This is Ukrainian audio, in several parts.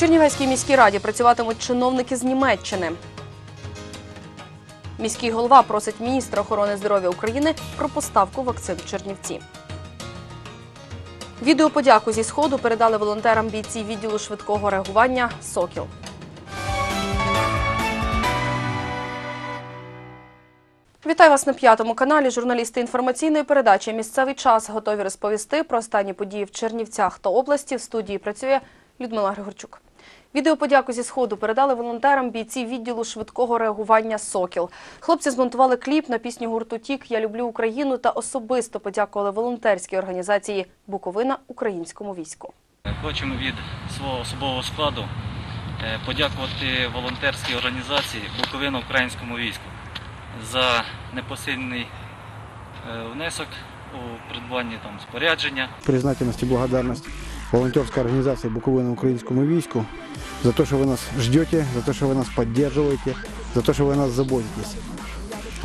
Чернівецькій міській раді працюватимуть чиновники з Німеччини. Міський голова просить міністра охорони здоров'я України про поставку вакцин в Чернівці. Відеоподяку зі сходу передали волонтерам бійці відділу швидкого реагування Сокіл. Вітаю вас на п'ятому каналі. Журналісти інформаційної передачі Місцевий час готові розповісти про останні події в Чернівцях та області. В студії працює Людмила Григорчук. Відеоподяку зі сходу передали волонтерам бійці відділу швидкого реагування Сокіл. Хлопці змонтували кліп на пісню гурту Тік Я люблю Україну та особисто подякували волонтерській організації Буковина українському війську. Хочемо від свого особового складу е, подякувати волонтерській організації Буковина українському війську за непосильний е, внесок у придбанні там спорядження. признательность и благодарность волонтерской организации Буковина Украинскому війську за то, что вы нас ждете, за то, что вы нас поддерживаете, за то, что вы о нас заботитесь.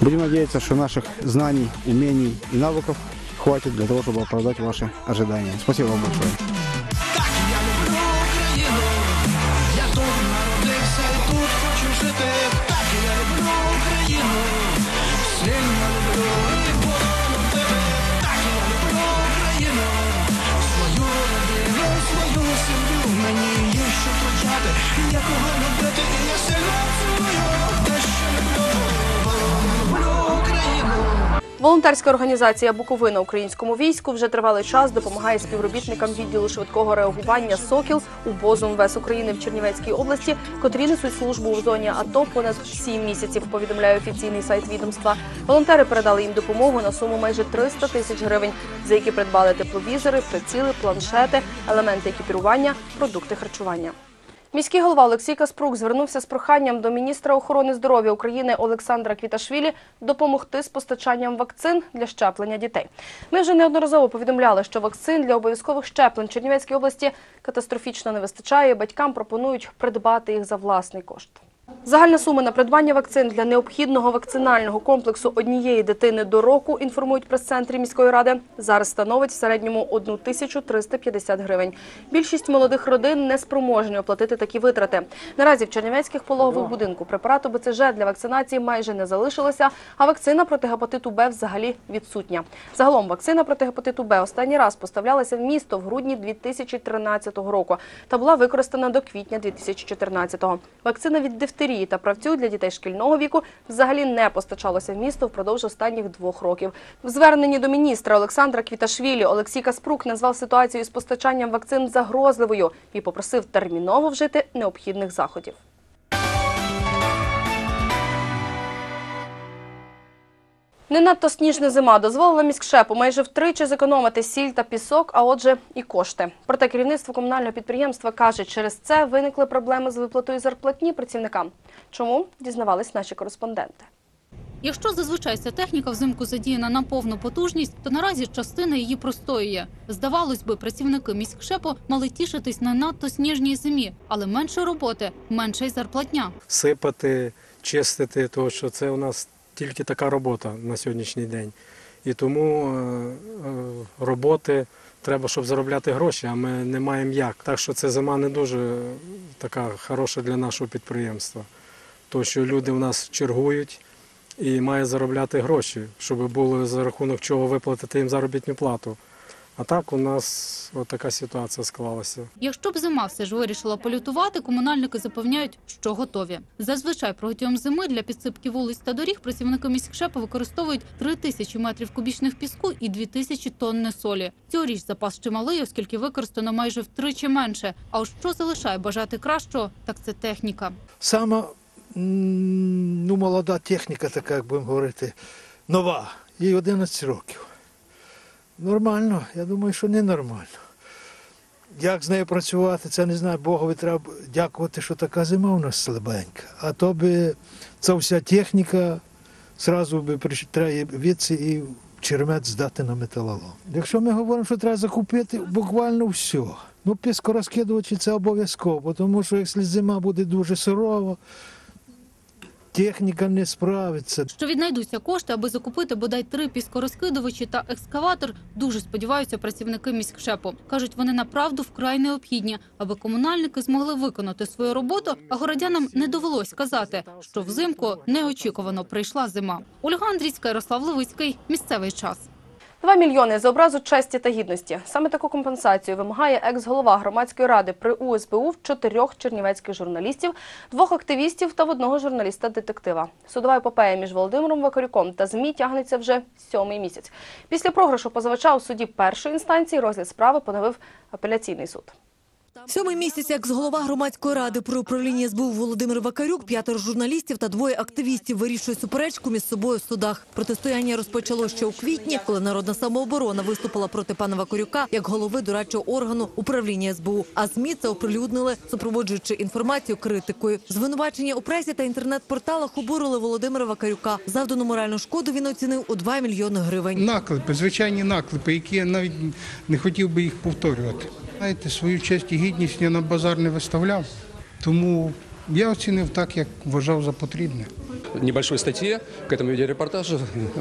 Будем надеяться, что наших знаний, умений и навыков хватит для того, чтобы оправдать ваши ожидания. Спасибо вам большое. Волонтерська організація Буковина українському війську вже тривалий час допомагає співробітникам відділу швидкого реагування Сокіл у БОЗу МВС України в Чернівецькій області, котрі несуть службу у зоні АТО понад 7 місяців. Повідомляє офіційний сайт відомства. Волонтери передали їм допомогу на суму майже 300 тисяч гривень, за які придбали тепловізори, приціли, планшети, елементи екіпірування, продукти харчування. Міський голова Олексій Каспрук звернувся з проханням до міністра охорони здоров'я України Олександра Квіташвілі допомогти з постачанням вакцин для щеплення дітей. Ми вже неодноразово повідомляли, що вакцин для обов'язкових щеплень Чернівецькій області катастрофічно не вистачає. Батькам пропонують придбати їх за власний кошт. Загальна сума на придбання вакцин для необхідного вакцинального комплексу однієї дитини до року, інформують прес-центрі міської ради, зараз становить в середньому 1350 гривень. Більшість молодих родин не спроможні оплатити такі витрати. Наразі в Чернівецьких пологових будинку препарату БЦЖ для вакцинації майже не залишилося, а вакцина проти гепатиту Б взагалі відсутня. Загалом вакцина проти гепатиту Б останній раз поставлялася в місто в грудні 2013 року та була використана до квітня 2014-го. Вакцина від дифтерії та правцю для дітей шкільного віку взагалі не постачалося в місто впродовж останніх двох років. В зверненні до міністра Олександра Квіташвілі Олексій Каспрук назвав ситуацію з постачанням вакцин загрозливою і попросив терміново вжити необхідних заходів. Не надто сніжна зима дозволила міськшепу майже втричі зекономити сіль та пісок, а отже і кошти. Проте керівництво комунального підприємства каже, через це виникли проблеми з виплатою зарплатні працівникам. Чому дізнавались наші кореспонденти? Якщо зазвичай ця техніка взимку задіяна на повну потужність, то наразі частина її простоює. Здавалось би, працівники міськшепу мали тішитись на надто сніжній зимі, але менше роботи, менше й зарплатня. сипати, чистити, тому що це у нас тільки така робота на сьогоднішній день. І тому е, е, роботи треба, щоб заробляти гроші, а ми не маємо як. Так що ця зима не дуже така хороша для нашого підприємства. То що люди в нас чергують і мають заробляти гроші, щоб було за рахунок чого виплатити їм заробітну плату. А так у нас от така ситуація склалася. Якщо б зима все ж вирішила полютувати, комунальники запевняють, що готові. Зазвичай протягом зими для підсипки вулиць та доріг працівники міськшепу використовують 3 тисячі метрів кубічних піску і 2 тисячі тонни солі. Цьогоріч запас чималий, оскільки використано майже втричі менше. А от що залишає бажати кращого, так це техніка. Сама ну, молода техніка, така, як будемо говорити, нова. Їй 11 років. Нормально, я думаю, що не нормально. Як з нею працювати, це не знаю. Богові треба дякувати, що така зима у нас слабенька. А то би ця вся техніка зразу би треба відси і чермет здати на металолом. Якщо ми говоримо, що треба закупити буквально все. Ну, піскорозкидувачі це обов'язково, тому що якщо зима буде дуже сурова, техніка не справиться. Що віднайдуться кошти, аби закупити бодай три піскорозкидувачі та екскаватор, дуже сподіваються працівники міськшепу. Кажуть, вони направду вкрай необхідні, аби комунальники змогли виконати свою роботу, а городянам не довелось казати, що взимку неочікувано прийшла зима. Ольга Андрійська, Ярослав Левицький. Місцевий час. Два мільйони за образу честі та гідності. Саме таку компенсацію вимагає екс-голова громадської ради при УСБУ в чотирьох чернівецьких журналістів, двох активістів та в одного журналіста-детектива. Судова епопея між Володимиром Вакарюком та ЗМІ тягнеться вже сьомий місяць. Після програшу позивача у суді першої інстанції розгляд справи поновив апеляційний суд. Сьомий місяць як з голова громадської ради при управлінні СБУ Володимир Вакарюк, п'ятеро журналістів та двоє активістів вирішують суперечку між собою в судах. Протистояння розпочало ще у квітні, коли народна самооборона виступила проти пана Вакарюка як голови дорадчого органу управління СБУ. А ЗМІ це оприлюднили, супроводжуючи інформацію критикою. Звинувачення у пресі та інтернет-порталах обурили Володимира Вакарюка. Завдану моральну шкоду він оцінив у 2 мільйони гривень. Наклепи, звичайні наклепи, які я навіть не хотів би їх повторювати. Знаєте, свою честь і гідність я на базар не виставляв, тому я оцінив так, як вважав за потрібне. небольшой статье к этому видеорепортажу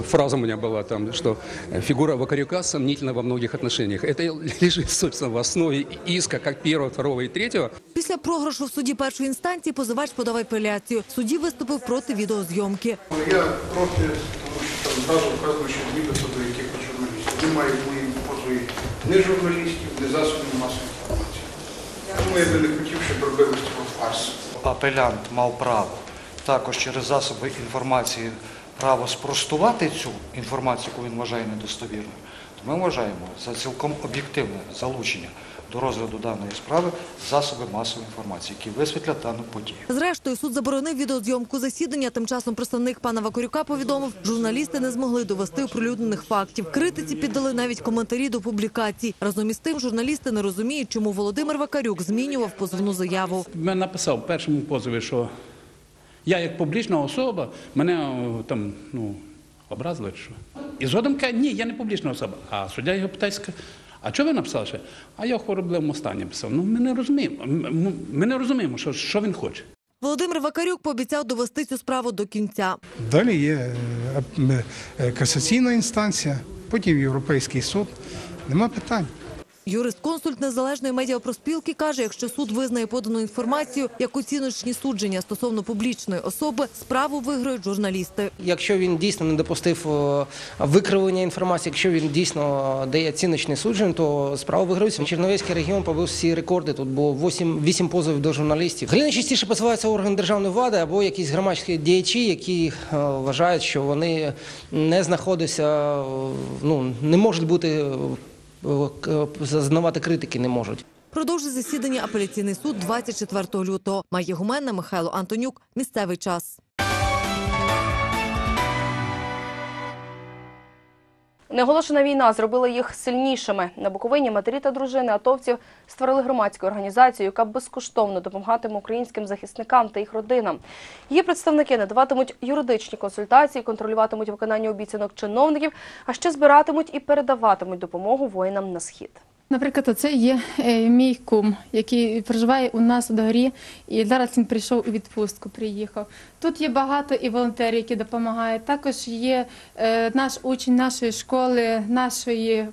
фраза у меня была там, что фигура Вакарюка сомнительна во многих отношениях. Это лежит, собственно, в основе иска как первого, второго и третьего. Після програшу в суді першої інстанції позивач подав апеляцію. Судді виступив проти відеозйомки. Я проти, тому що там зразу вказано, що нібито до якихось журналістів. Немає в моїм позові ні журналістів, ні засобів масової інформації. Тому я би не хотів, щоб робили з цього фарс. апелянт мав право також через засоби інформації право спростувати цю інформацію, яку він вважає недостовірною, то ми вважаємо за цілком об'єктивне залучення до розгляду даної справи засоби масової інформації, які висвітлять дану подію. Зрештою, суд заборонив відеозйомку засідання. Тим часом представник пана Вакарюка повідомив, журналісти не змогли довести оприлюднених фактів. Критиці піддали навіть коментарі до публікацій. Разом із тим, журналісти не розуміють, чому Володимир Вакарюк змінював позовну заяву. Я написав в першому позові, що я як публічна особа, мене там ну, образили що. І згодом каже, ні, я не публічна особа. А суддя його питає, а чого ви написали ще? А я в хворобливому стані писав. Ну, ми не розуміємо. Ми не розуміємо, що, що він хоче. Володимир Вакарюк пообіцяв довести цю справу до кінця. Далі є е, е, касаційна інстанція, потім Європейський суд. Нема питань. Юрист-консульт незалежної медіапроспілки каже, якщо суд визнає подану інформацію як оціночні судження стосовно публічної особи, справу виграють журналісти. Якщо він дійсно не допустив е, викривлення інформації, якщо він дійсно дає ціночне судження, то справа виграється. Черновецький регіон побив всі рекорди. Тут було 8, 8 позовів до журналістів. Взагалі найчастіше посилаються органи державної влади або якісь громадські діячі, які е, вважають, що вони не знаходяться, е, ну не можуть бути е, зазнавати критики, не можуть. Продовжить засідання апеляційний суд 24 лютого. Має гуменна Михайло Антонюк. Місцевий час. Неоголошена війна зробила їх сильнішими. На Буковині матері та дружини атовців створили громадську організацію, яка безкоштовно допомагатиме українським захисникам та їх родинам. Її представники надаватимуть юридичні консультації, контролюватимуть виконання обіцянок чиновників, а ще збиратимуть і передаватимуть допомогу воїнам на схід. Наприклад, оце є е, мій кум, який проживає у нас у Догорі, і зараз він прийшов у відпустку, приїхав. Тут є багато і волонтерів, які допомагають. Також є е, наш учень нашої школи, нашої,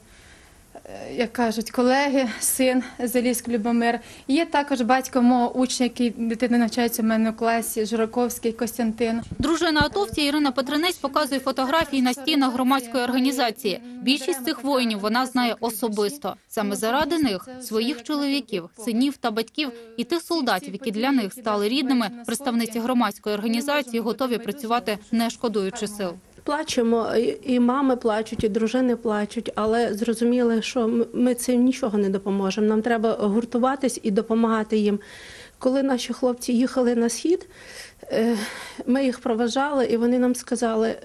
як кажуть, колеги, син Залізьк Любомир. Є також батько мого учня, який дитина навчається в мене у класі, Жураковський Костянтин. Дружина атовця Ірина Петринець показує фотографії на стінах громадської організації. Більшість цих воїнів вона знає особисто. Саме заради них, своїх чоловіків, синів та батьків і тих солдатів, які для них стали рідними, представниці громадської організації готові працювати не шкодуючи сил. Плачемо, і- мами плачуть, і дружини плачуть, але зрозуміли, що ми цим нічого не допоможемо. Нам треба гуртуватись і допомагати їм. Коли наші хлопці їхали на схід, е, ми їх проважали, і вони нам сказали: «Е,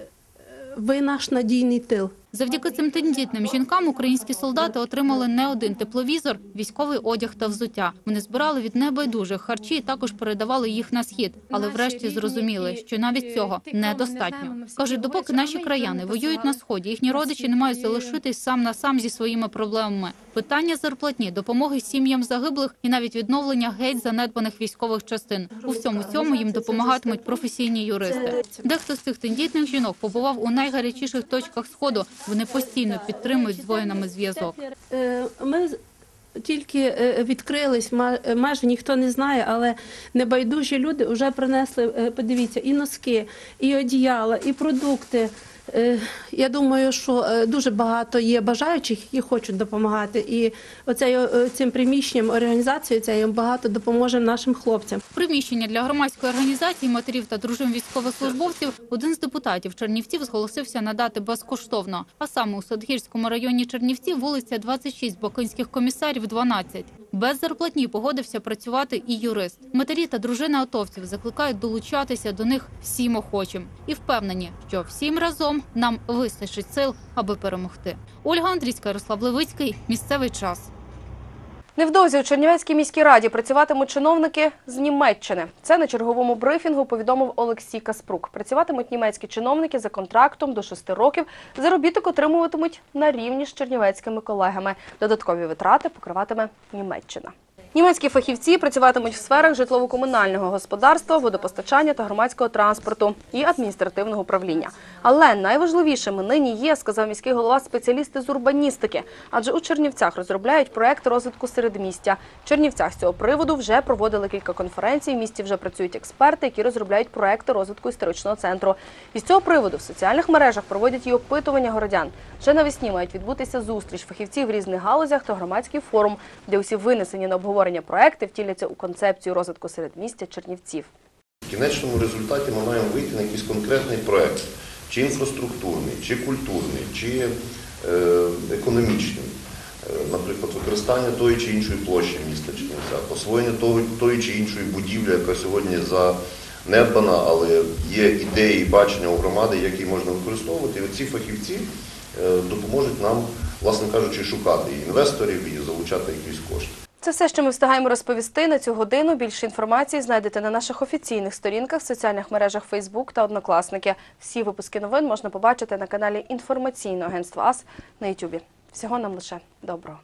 ви наш надійний тил. Завдяки цим тендітним жінкам українські солдати отримали не один тепловізор, військовий одяг та взуття. Вони збирали від небайдужих харчі і також передавали їх на схід. Але врешті зрозуміли, що навіть цього недостатньо. кажуть, допоки наші краяни воюють на сході, їхні родичі не мають залишитись сам на сам зі своїми проблемами. Питання зарплатні, допомоги сім'ям загиблих і навіть відновлення геть занедбаних військових частин. У всьому цьому їм допомагатимуть професійні юристи. Дехто з цих тендітних жінок побував у найгарячіших точках сходу. Вони постійно підтримують з воїнами зв'язок. Е, Ми тільки е, відкрились, е, майже ніхто не знає, але небайдужі люди вже принесли, подивіться, і носки, і одіяла, і продукти. Е, Я думаю, що е, дуже багато є бажаючих, які хочуть допомагати. І оцею, е, цим приміщенням організацією цією багато допоможе нашим хлопцям. Приміщення для громадської організації матерів та дружин військовослужбовців один з депутатів Чернівців зголосився надати безкоштовно. А саме у Садгірському районі Чернівців вулиця 26, Бакинських комісарів 12. Без зарплатні погодився працювати і юрист. Матері та дружина атовців закликають долучатися до них всім охочим і впевнені, що всім разом нам вистачить сил, аби перемогти. Ольга Андрійська, Ярослав Левицький. Місцевий час. Невдовзі у Чернівецькій міській раді працюватимуть чиновники з Німеччини. Це на черговому брифінгу повідомив Олексій Каспрук. Працюватимуть німецькі чиновники за контрактом до 6 років. Заробіток отримуватимуть на рівні з чернівецькими колегами. Додаткові витрати покриватиме Німеччина. Німецькі фахівці працюватимуть в сферах житлово-комунального господарства, водопостачання та громадського транспорту і адміністративного управління. Але найважливішими нині є, сказав міський голова, спеціалісти з урбаністики, адже у Чернівцях розробляють проект розвитку середмістя. В Чернівцях з цього приводу вже проводили кілька конференцій. В місті вже працюють експерти, які розробляють проекти розвитку історичного центру. І з цього приводу в соціальних мережах проводять і опитування городян. Вже навесні мають відбутися зустріч фахівців в різних галузях та громадський форум, де усі винесені на обговорення проекти втіляться у концепцію розвитку середмістя Чернівців. В кінечному результаті ми маємо вийти на якийсь конкретний проект, чи інфраструктурний, чи культурний, чи е, економічний. Е, Наприклад, використання тої чи іншої площі міста Чернівця, освоєння тої чи іншої будівлі, яка сьогодні занедбана, але є ідеї бачення у громади, які можна використовувати. І ці фахівці е, допоможуть нам, власне кажучи, шукати і інвесторів, і залучати якісь кошти. Це все, що ми встигаємо розповісти на цю годину. Більше інформації знайдете на наших офіційних сторінках соціальних мережах Facebook та Однокласники. Всі випуски новин можна побачити на каналі інформаційного агентства АС на YouTube. Всього нам лише доброго.